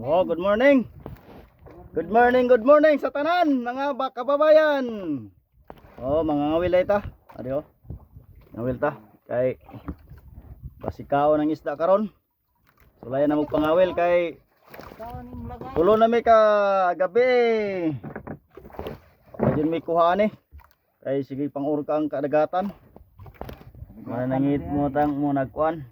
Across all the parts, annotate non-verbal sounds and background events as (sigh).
Oh, good morning. Good morning, good morning sa tanan, mga ba- kababayan. Oh, mga ngawil ta. Ari oh. Ngawil ta. Kay basikaw ng isda karon. Sulayan na mo pangawil kay tulo na mi ka gabi. Ayun may kuhaan eh. Kay sige pang urka ang kadagatan. Manangit mo tang mo nagkuan.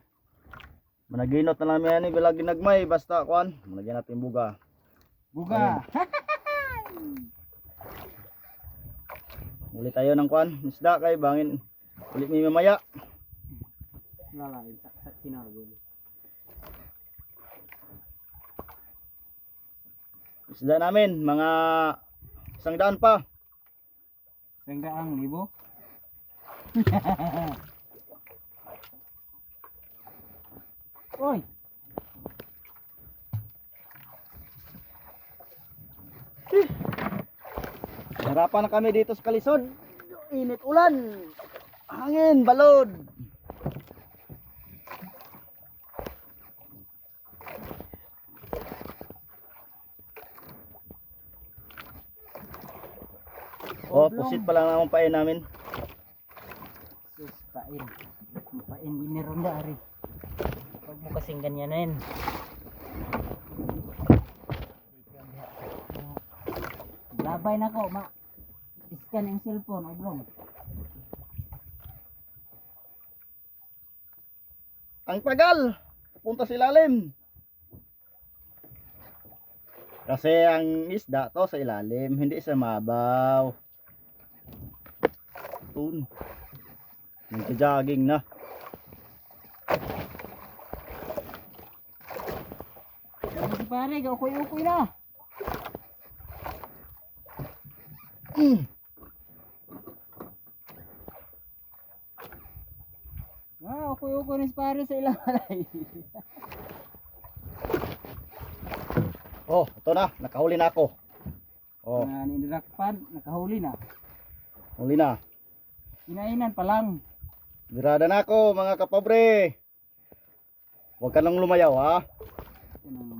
Managinot na lang yan eh, bilang ginagmay, basta kuan, malagyan natin buga. Buga. (laughs) Uli tayo ng kuan, isda kay bangin. Ulit may mamaya. Lalain sa sa sinagol. Isda namin, mga isang daan pa. Senggaang libo. (laughs) Oy, Harapan na kami dito sa Kalisod. Init ulan. Hangin, balod. Oh, pusit pa lang naman pain namin. sus pain. Pain inironda ari. Pag mo kasing ganyanin. Labay na ko, ma. Iskan ang cellphone, oblong. Ang tagal. Punta sa ilalim. Kasi ang isda to sa ilalim, hindi sa mabaw. Tun. Nagja-jogging na. Ano si pare, ukoy-ukoy na. Mm. Ah, ukoy-ukoy na si pare sa ilang alay. (laughs) Oh, ito na, nakahuli na ako. Oh, Na nindrakpan, nakahuli na. huli na. Inainan pa lang. Birada na ako, mga kapobre. Huwag ka nang lumayaw, ha? Lumayaw.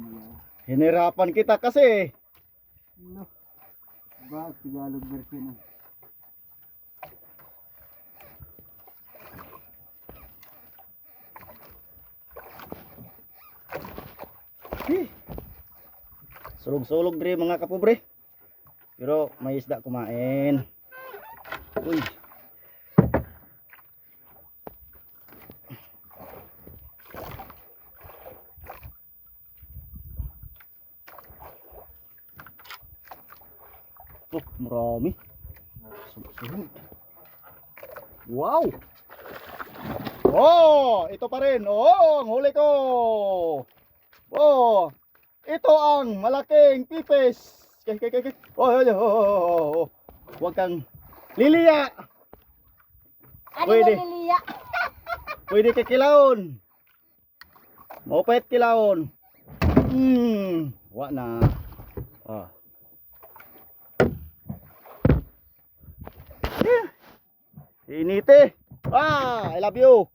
Hinirapan kita kasi. No. Ba, Tagalog version. ah. Sulog-sulog dre mga kapobre. Pero may isda kumain. Uy. Oh, marami. Sulog-sulog. Wow! Oh, ito pa rin. Oh, ang huli ko. Oh, ito ang malaking pipis. Kay, kay, kay, kay. Oh, oh, oh, oh, oh, oh. Huwag kang liliya. Ano Pwede. ba niliya? (laughs) Pwede kay kilawon. Maupait kilawon. Hmm, wa na. Ah. Eh, Inite. Ah, I love you.